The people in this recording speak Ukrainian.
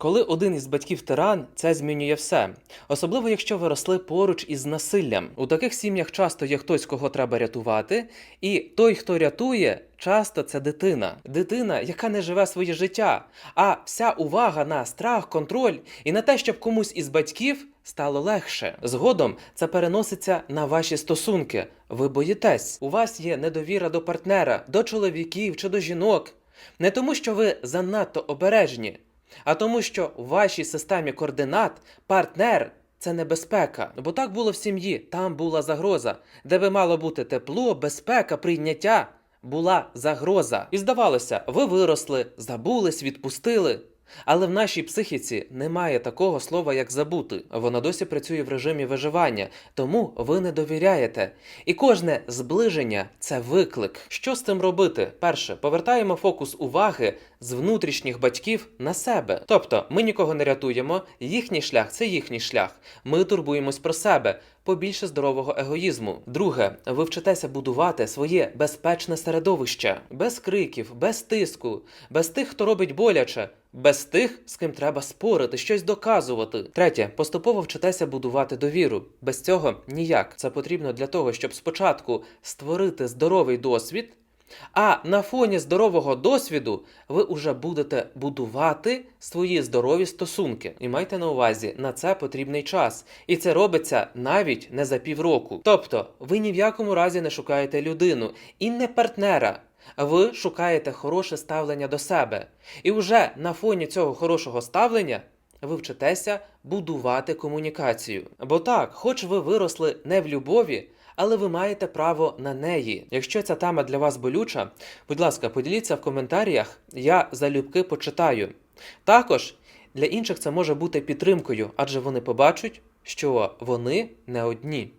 Коли один із батьків тиран, це змінює все. Особливо якщо ви росли поруч із насиллям. У таких сім'ях часто є хтось, кого треба рятувати, і той, хто рятує, часто це дитина. Дитина, яка не живе своє життя. А вся увага на страх, контроль і на те, щоб комусь із батьків стало легше. Згодом це переноситься на ваші стосунки. Ви боїтесь. У вас є недовіра до партнера, до чоловіків чи до жінок. Не тому, що ви занадто обережні, а тому, що в вашій системі координат партнер це небезпека. Бо так було в сім'ї, там була загроза, де би мало бути тепло, безпека, прийняття. Була загроза. І здавалося, ви виросли, забулись, відпустили. Але в нашій психіці немає такого слова, як забути. Вона досі працює в режимі виживання, тому ви не довіряєте. І кожне зближення це виклик. Що з цим робити? Перше, повертаємо фокус уваги з внутрішніх батьків на себе. Тобто, ми нікого не рятуємо, їхній шлях це їхній шлях. Ми турбуємось про себе. Побільше здорового егоїзму. Друге, ви вчитеся будувати своє безпечне середовище без криків, без тиску, без тих, хто робить боляче, без тих, з ким треба спорити, щось доказувати. Третє, поступово вчитеся будувати довіру. Без цього ніяк. Це потрібно для того, щоб спочатку створити здоровий досвід. А на фоні здорового досвіду ви вже будете будувати свої здорові стосунки. І майте на увазі, на це потрібний час. І це робиться навіть не за півроку. Тобто, ви ні в якому разі не шукаєте людину і не партнера. Ви шукаєте хороше ставлення до себе. І вже на фоні цього хорошого ставлення ви вчитеся будувати комунікацію. Бо так, хоч ви виросли не в любові, але ви маєте право на неї. Якщо ця тема для вас болюча, будь ласка, поділіться в коментарях, я залюбки почитаю. Також для інших це може бути підтримкою, адже вони побачать, що вони не одні.